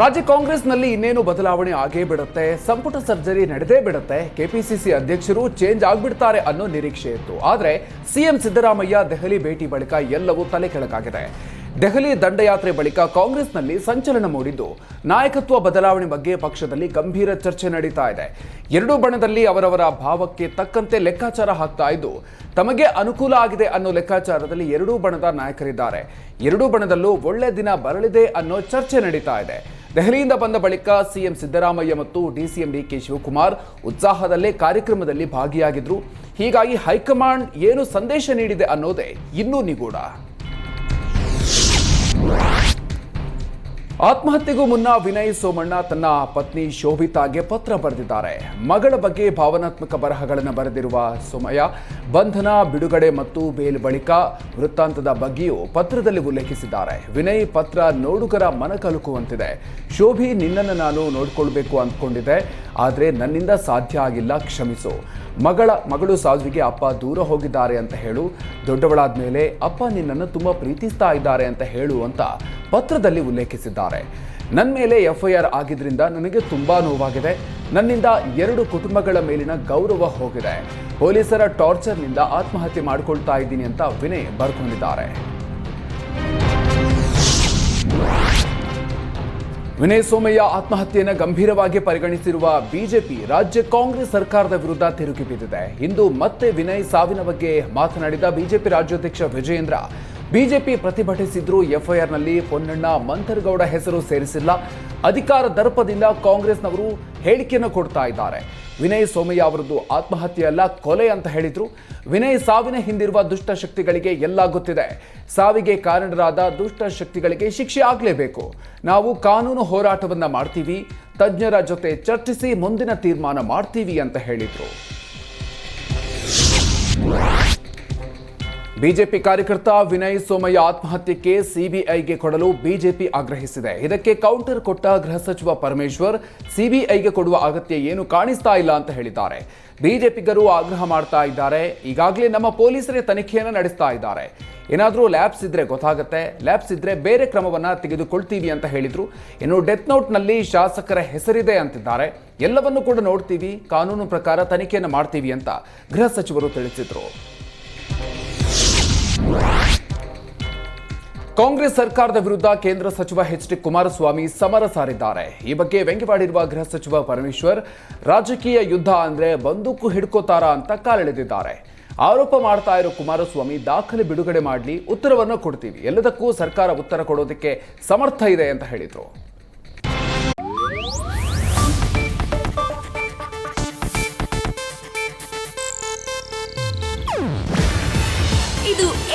ರಾಜ್ಯ ಕಾಂಗ್ರೆಸ್ನಲ್ಲಿ ಇನ್ನೇನು ಬದಲಾವಣೆ ಆಗೇ ಬಿಡುತ್ತೆ? ಸಂಪುಟ ಸರ್ಜರಿ ನಡೆದೇ ಬಿಡುತ್ತೆ? ಕೆಪಿಸಿಸಿ ಅಧ್ಯಕ್ಷರು ಚೇಂಜ್ ಆಗ್ಬಿಡ್ತಾರೆ ಅನ್ನೋ ನಿರೀಕ್ಷೆ ಇತ್ತು. ಆದರೆ ಸಿಎಂ ಸಿದ್ದರಾಮಯ್ಯ ದೆಹಲಿ ಭೇಟಿ ಬಳಿಕ ಎಲ್ಲವೂ ತಲೆ ಕೆಳಗಾಗಿದೆ. ದೆಹಲಿ ದಂಡಯಾತ್ರೆ ಬಳಿಕ ಕಾಂಗ್ರೆಸ್ನಲ್ಲಿ ಸಂಚಲನ ಮೂಡಿದ್ದು, ನಾಯಕತ್ವ ಬದಲಾವಣೆ ಬಗ್ಗೆ ಪಕ್ಷದಲ್ಲಿ ಗಂಭೀರ ಚರ್ಚೆ ನಡೀತಾ ಇದೆ. ಎರಡೂ ಬಣದಲ್ಲಿ ಅವರವರ ಭಾವಕ್ಕೆ ತಕ್ಕಂತೆ ಲೆಕ್ಕಾಚಾರ ಹಾಕ್ತಾ ಇದ್ದು, ತಮಗೆ ಅನುಕೂಲ ಆಗಿದೆ ಅನ್ನೋ ಲೆಕ್ಕಾಚಾರದಲ್ಲಿ ಎರಡೂ ಬಣದ ನಾಯಕರಿದ್ದಾರೆ. ಎರಡೂ ಬಣದಲ್ಲೂ ಒಳ್ಳೆ ದಿನ ಬರಲಿದೆ ಅನ್ನೋ ಚರ್ಚೆ ನಡೀತಾ ಇದೆ. ದೆಹಲಿಯಿಂದ ಬಂದ ಬಳಿಕ ಸಿಎಂ ಸಿದ್ದರಾಮಯ್ಯ ಮತ್ತು ಡಿಸಿಎಂ ಡಿಕೆ ಶಿವಕುಮಾರ್ ಉತ್ಸಾಹದಲ್ಲೇ ಕಾರ್ಯಕ್ರಮದಲ್ಲಿ ಭಾಗಿಯಾಗಿದ್ರು. ಹೀಗಾಗಿ ಹೈಕಮಾಂಡ್ ಏನು ಸಂದೇಶ ನೀಡಿದೆ ಅನ್ನೋದೇ ಇನ್ನೂ ನಿಗೂಢ. ಆತ್ಮಹತ್ಯೆಗೂ ಮುನ್ನ ವಿನಯ್ ಸೋಮಣ್ಣ ತನ್ನ ಪತ್ನಿ ಶೋಭಿತಾಗೆ ಪತ್ರ ಬರೆದಿದ್ದಾರೆ. ಮಗಳ ಬಗ್ಗೆ ಭಾವನಾತ್ಮಕ ಬರಹಗಳನ್ನು ಬರೆದಿರುವ ಸೋಮಯ್ಯ, ಬಂಧನ, ಬಿಡುಗಡೆ ಮತ್ತು ಬೇಲ್ ಬಳಿಕ ವೃತ್ತಾಂತದ ಬಗ್ಗೆಯೂ ಪತ್ರದಲ್ಲಿ ಉಲ್ಲೇಖಿಸಿದ್ದಾರೆ. ವಿನಯ್ ಪತ್ರ ನೋಡುಗರ ಮನಕಲುಕುವಂತಿದೆ ಶೋಭಿ, ನಿನ್ನನ್ನು ನಾನು ನೋಡಿಕೊಳ್ಬೇಕು ಅಂದ್ಕೊಂಡಿದ್ದೆ. ಆದರೆ ನನ್ನಿಂದ ಸಾಧ್ಯ ಆಗಿಲ್ಲ, ಕ್ಷಮಿಸು. ಮಗಳ, ಮಗಳು ಸಾಧ್ವಿಗೆ ಅಪ್ಪ ದೂರ ಹೋಗಿದ್ದಾರೆ ಅಂತ ಹೇಳು. ದೊಡ್ಡವಳಾದ ಮೇಲೆ ಅಪ್ಪ ನಿನ್ನನ್ನು ತುಂಬ ಪ್ರೀತಿಸ್ತಾ ಇದ್ದಾರೆ ಅಂತ ಹೇಳು ಅಂತ ಪತ್ರದಲ್ಲಿ ಉಲ್ಲೇಖಿಸಿದ್ದಾರೆ. ನನ್ನ ಮೇಲೆ ಎಫ್ಐಆರ್ ಆಗಿದ್ದರಿಂದ ನನಗೆ ತುಂಬ ನೋವಾಗಿದೆ. ನನ್ನಿಂದ ಎರಡು ಕುಟುಂಬಗಳ ಮೇಲಿನ ಗೌರವ ಹೋಗಿದೆ. ಪೊಲೀಸರ ಟಾರ್ಚರ್ನಿಂದ ಆತ್ಮಹತ್ಯೆ ಮಾಡಿಕೊಳ್ತಾ ಇದ್ದೀನಿ ಅಂತ ವಿನಯ್ ಬರ್ಕೊಂಡಿದ್ದಾರೆ. ವಿನಯ್ ಸೋಮಯ್ಯ ಆತ್ಮಹತ್ಯೆಯನ್ನು ಗಂಭೀರವಾಗಿ ಪರಿಗಣಿಸಿರುವ ಬಿಜೆಪಿ ರಾಜ್ಯ ಕಾಂಗ್ರೆಸ್ ಸರ್ಕಾರದ ವಿರುದ್ಧ ತಿರುಗಿ ಬಿದ್ದಿದೆ ಇಂದು ಮತ್ತೆ ವಿನಯ್ ಸಾವಿನ ಬಗ್ಗೆ ಮಾತನಾಡಿದ ಬಿಜೆಪಿ ರಾಜ್ಯಾಧ್ಯಕ್ಷ ವಿಜಯೇಂದ್ರ. ಬಿಜೆಪಿ ಪ್ರತಿಭಟಿಸಿದ್ರು ಎಫ್ಐಆರ್ನಲ್ಲಿ ಪೊನ್ನಣ್ಣ ಮಂಥರ್ಗೌಡ ಹೆಸರು ಸೇರಿಸಿಲ್ಲ. ಅಧಿಕಾರ ದರ್ಪದಿಂದ ಕಾಂಗ್ರೆಸ್ನವರು ಹೇಳಿಕೆಯನ್ನು ಕೊಡ್ತಾ ಇದ್ದಾರೆ. ವಿನಯ್ ಸೋಮಯ್ಯ ಅವರದ್ದು ಆತ್ಮಹತ್ಯೆ ಅಲ್ಲ, ಕೊಲೆ ಅಂತ ಹೇಳಿದ್ರು. ವಿನಯ್ ಸಾವಿನ ಹಿಂದಿರುವ ದುಷ್ಟ ಶಕ್ತಿಗಳಿಗೆ ಎಲ್ಲ ಗೊತ್ತಿದೆ. ಸಾವಿಗೆ ಕಾರಣರಾದ ದುಷ್ಟ ಶಕ್ತಿಗಳಿಗೆ ಶಿಕ್ಷೆ ಆಗಲೇಬೇಕು. ನಾವು ಕಾನೂನು ಹೋರಾಟವನ್ನ ಮಾಡ್ತೀವಿ. ತಜ್ಞರ ಜೊತೆ ಚರ್ಚಿಸಿ ಮುಂದಿನ ತೀರ್ಮಾನ ಮಾಡ್ತೀವಿ ಅಂತ ಹೇಳಿದ್ರು. ಬಿಜೆಪಿ ಕಾರ್ಯಕರ್ತ ವಿನಯ್ ಸೋಮಯ್ಯ ಆತ್ಮಹತ್ಯೆಗೆ ಸಿಬಿಐಗೆ ಕೊಡಲು ಬಿಜೆಪಿ ಆಗ್ರಹಿಸಿದೆ. ಇದಕ್ಕೆ ಕೌಂಟರ್ ಕೊಟ್ಟ ಗೃಹ ಸಚಿವ ಪರಮೇಶ್ವರ್, ಸಿಬಿಐಗೆ ಕೊಡುವ ಅಗತ್ಯ ಏನು ಕಾಣಿಸ್ತಾ ಇಲ್ಲ ಅಂತ ಹೇಳಿದ್ದಾರೆ. ಬಿಜೆಪಿಗರು ಆಗ್ರಹ ಮಾಡ್ತಾ ಇದ್ದಾರೆ. ಈಗಾಗಲೇ ನಮ್ಮ ಪೊಲೀಸರೇ ತನಿಖೆಯನ್ನು ನಡೆಸ್ತಾ ಇದ್ದಾರೆ. ಏನಾದರೂ ಲ್ಯಾಬ್ಸ್ ಇದ್ರೆ ಗೊತ್ತಾಗುತ್ತೆ. ಲ್ಯಾಬ್ಸ್ ಇದ್ರೆ ಬೇರೆ ಕ್ರಮವನ್ನ ತೆಗೆದುಕೊಳ್ತೀವಿ ಅಂತ ಹೇಳಿದ್ರು. ಇನ್ನು ಡೆತ್ ನೋಟ್ನಲ್ಲಿ ಶಾಸಕರ ಹೆಸರಿದೆ ಅಂತಿದ್ದಾರೆ. ಎಲ್ಲವನ್ನು ಕೂಡ ನೋಡ್ತೀವಿ. ಕಾನೂನು ಪ್ರಕಾರ ತನಿಖೆಯನ್ನು ಮಾಡ್ತೀವಿ ಅಂತ ಗೃಹ ಸಚಿವರು ತಿಳಿಸಿದ್ರು. ಕಾಂಗ್ರೆಸ್ ಸರ್ಕಾರದ ವಿರುದ್ಧ ಕೇಂದ್ರ ಸಚಿವ ಎಚ್ ಡಿ ಕುಮಾರಸ್ವಾಮಿ ಸಮರ ಸಾರಿದ್ದಾರೆ. ಈ ಬಗ್ಗೆ ವ್ಯಂಗ್ಯವಾಡಿರುವ ಗೃಹ ಸಚಿವ ಪರಮೇಶ್ವರ್, ರಾಜಕೀಯ ಯುದ್ಧ ಅಂದ್ರೆ ಬಂದೂಕು ಹಿಡ್ಕೋತಾರಾ ಅಂತ ಕಾಲೆಳೆದಿದ್ದಾರೆ. ಆರೋಪ ಮಾಡ್ತಾ ಇರೋ ಕುಮಾರಸ್ವಾಮಿ ದಾಖಲೆ ಬಿಡುಗಡೆ ಮಾಡಲಿ ಉತ್ತರವನ್ನು ಕೊಡ್ತೀವಿ. ಎಲ್ಲದಕ್ಕೂ ಸರ್ಕಾರ ಉತ್ತರ ಕೊಡೋದಕ್ಕೆ ಸಮರ್ಥ ಇದೆ ಅಂತ ಹೇಳಿದರು.